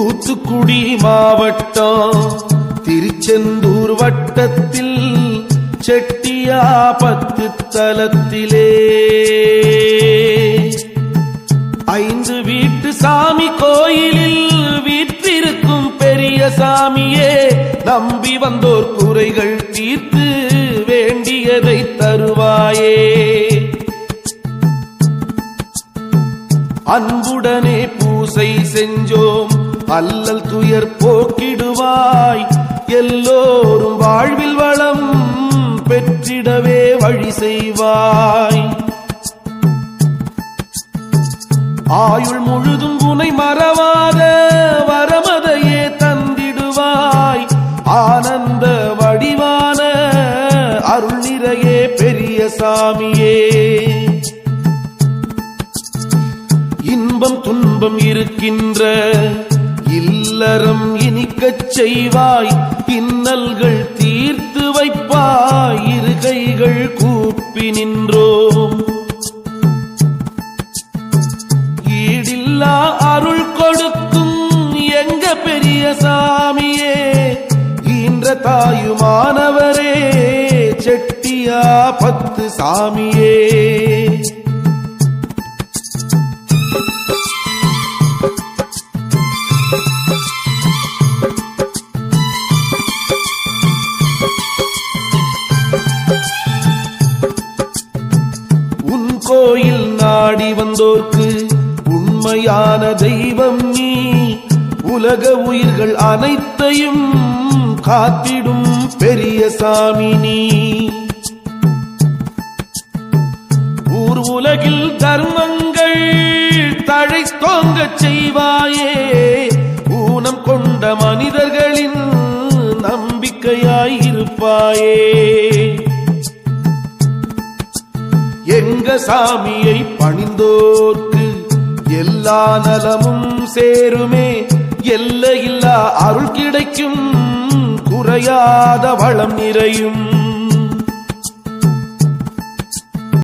தூத்துக்குடி மாவட்டம் திருச்செந்தூர் வட்டத்தில் செட்டியா பத்து தலத்திலே. ஐந்து வீட்டு சாமி கோயிலில் வீற்றிருக்கும் பெரிய சாமியே நம்பி வந்தோர் குறைகள் தீர்த்து வேண்டியதை தருவாயே. அன்புடனே பூசை செஞ்சோ அல்லல் துயர் போக்கிடுவாய். எல்லோரும் வாழ்வில் வளம் பெற்றிடவே வழி செய்வாய். ஆயுள் முழுதும் உனை மறவாத வரமதையே தந்திடுவாய். ஆனந்த வடிவான அருள் நிறையே பெரிய சாமியே. இன்பம் துன்பம் இருக்கின்ற இல்லறம் இனிக்கச் செய்வாய் இன்னல்கள் தீர்த்து வைப்பாய் இரு கைகள் கூப்பி நின்றோம். ஈடில்லா அருள் கொடுக்கும் எங்க பெரிய சாமியே ஈன்ற தாயுமானவரே செட்டியா பத்து சாமியே. உன் கோயில் நாடி வந்தோர்க்கு உண்மையான தெய்வம் நீ. உலக உயிர்கள் அனைத்தையும் காத்திடும் பெரிய சாமி நீ. ஊர் உலகில் தர்மங்கள் தழை தோங்க செய்வாயே. ஊனம் கொண்ட மனிதர்களின் நம்பிக்கையாயிருப்பாயே எங்க சாமியை பணிந்தோர்க்கு எல்லா நலமும் சேருமே. எல்லையில்லா அருள் கிடைக்கும் குறையாத வளம் நிறையும்.